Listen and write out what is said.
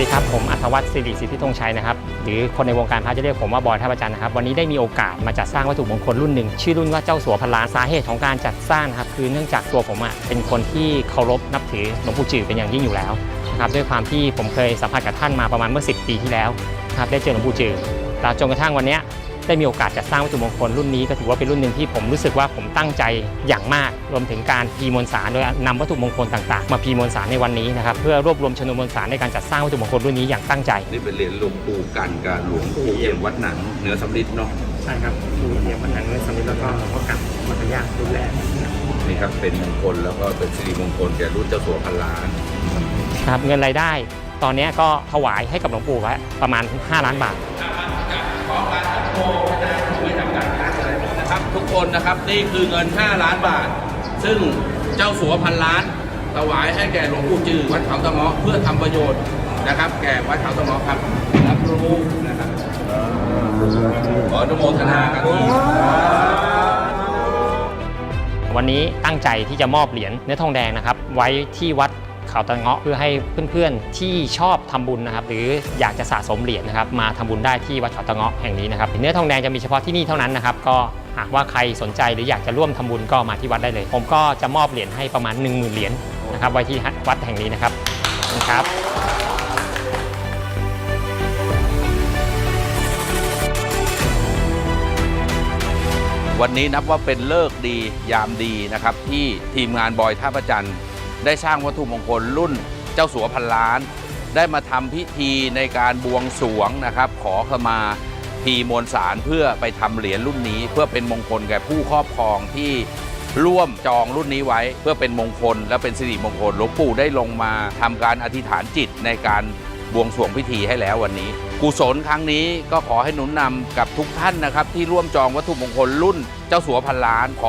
ดีครับ ผมอัธวัฒน์สิริสิทธิธงชัยนะครับ หรือคนในวงการพระจะเรียกผมว่าบอยท่าประจันนะครับ วันนี้ได้มีโอกาสมาจัดสร้างวัตถุมงคลรุ่นหนึ่ง ชื่อรุ่นว่าเจ้าสัวพันล้านสาเหตุของการจัดสร้างนะครับ คือเนื่องจากตัวผมอะเป็นคนที่เคารพนับถือหลวงปู่จือเป็นอย่างยิ่งอยู่แล้วนะครับด้วยความที่ผมเคยสัมผัสกับท่านมาประมาณเมื่อ 10 ปีที่แล้วนะครับได้เจอหลวงปู่จือแล้วจนกระทั่งวันนี้ ได้มีโอกาสจัดสร้างวัตถุมงคลรุ่นนี้ก็ถือว่าเป็นรุ่นหนึ่งที่ผมรู้สึกว่าผมตั้งใจอย่างมาก รวมถึงการพีมวลสารโดยนำวัตถุมงคลต่างๆ มาพีมวลสารในวันนี้นะครับเพื่อรวบรวมชนวนมวลสารในการจัดสร้างวัตถุมงคลรุ่นนี้อย่างตั้งใจ นี่เป็นเหรียญหลวงปู่กันกับหลวงปู่เอี่ยมวัดหนังเหนือสำริดเนาะใช่ครับดูเรียนวันนั้นเมื่อสมัยแล้วก็พ่อกลับมัธยารุ่นแรกนี่ครับเป็นมงคลแล้วก็เป็นสิริมงคลแก่รุ่นเจ้าสัวพันล้านครับเงินรายได้ ตอนนี้ก็ถวายให้กับหลวงปู่ไว้ประมาณ 5 ล้านบาท นะครับทุกคนนะครับนี่คือเงิน 5 ล้านบาท ซึ่งเจ้าสัวพันล้านถวายให้แก่หลวงปู่จือวัดเขาตะเมาะเพื่อทำประโยชน์นะครับ แก่วัดเขาตะเมาะครับรับรู้นะครับขออนุโมทนากันที่วันนี้ตั้งใจที่จะมอบเหรียญเนื้อทองแดงนะครับ ไว้ที่วัดเขาตะเงาะเพื่อให้เพื่อนๆที่ชอบทำบุญนะครับ หรืออยากจะสะสมเหรียญนะครับ มาทำบุญได้ที่วัดเขาตะเงาะแห่งนี้นะครับเนื้อทองแดงจะมีเฉพาะที่นี่เท่านั้นนะครับ ก็ หากว่าใครสนใจหรืออยากจะร่วมทำบุญก็มาที่วัดได้เลย ผมก็จะมอบเหรียญให้ประมาณ 1 0,000 เหรียญนะครับไว้ที่วัดแห่งนี้นะครับขอบคุณครับวันนี้นับว่าเป็นเลิกดียามดีนะครับ ที่ทีมงานบอยท่าประจันได้สร้างวัตถุมงคลรุ่นเจ้าสัวพันล้าน ได้มาทำพิธีในการบวงสรวงนะครับ ขอขมา พีมวลสารเพื่อไปทำเหรียญรุ่นนี้ เพื่อเป็นมงคลแก่ผู้ครอบครองที่ร่วมจองรุ่นนี้ไว้ เพื่อเป็นมงคลและเป็นสิริมงคลหลวงปู่ได้ลงมาทำการอธิษฐานจิตในการบวงสรวงพิธีให้แล้ววันนี้ กุศลครั้งนี้ก็ขอให้หนุนนำกับทุกท่านนะครับ ที่ร่วมจองวัตถุมงคลรุ่นเจ้าสัวพันล้านขอ